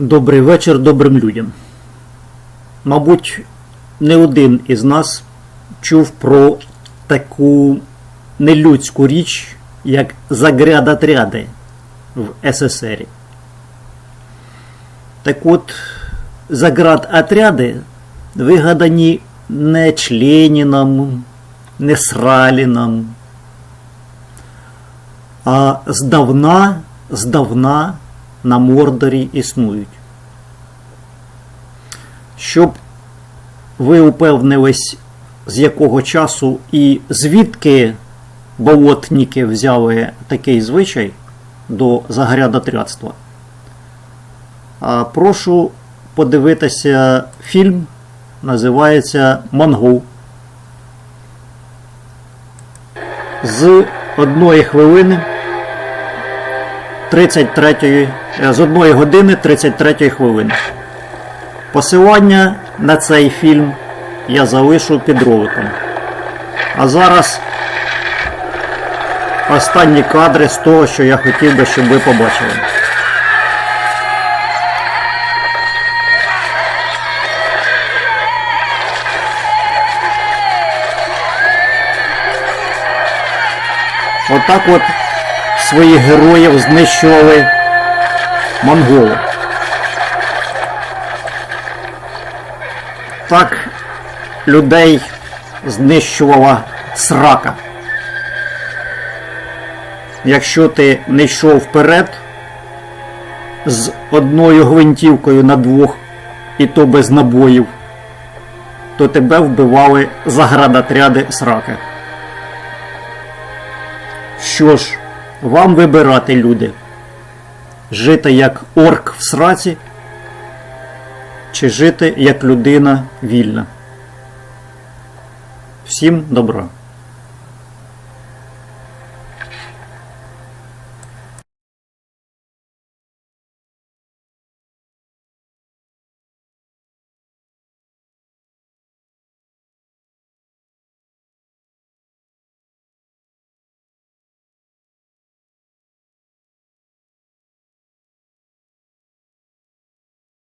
Добрий вечір добрим людям. Мабуть, не один із нас чув про таку нелюдську річ, як загрядотряди в СССР. Так от, заградотряди вигадані не Членіном, не Сраліном, а здавна, здавна на Мордорі існують. Щоб ви упевнились, з якого часу і звідки болотники взяли такий звичай до загрядотрядства, прошу подивитися фільм, називається Монгол. З одної хвилини 33 е, з 1 години 33 хвилини. Посилання на цей фільм я залишу під роликом. А зараз останні кадри з того, що я хотів би, щоб ви побачили. Отак от своїх героїв знищували монголи. Так людей знищувала срака. Якщо ти не йшов вперед з одною гвинтівкою на двох, і то без набоїв, то тебе вбивали заградотряди срака. Що ж, вам вибирати, люди, жити як орк в сраці, чи жити як людина вільна. Всім добра.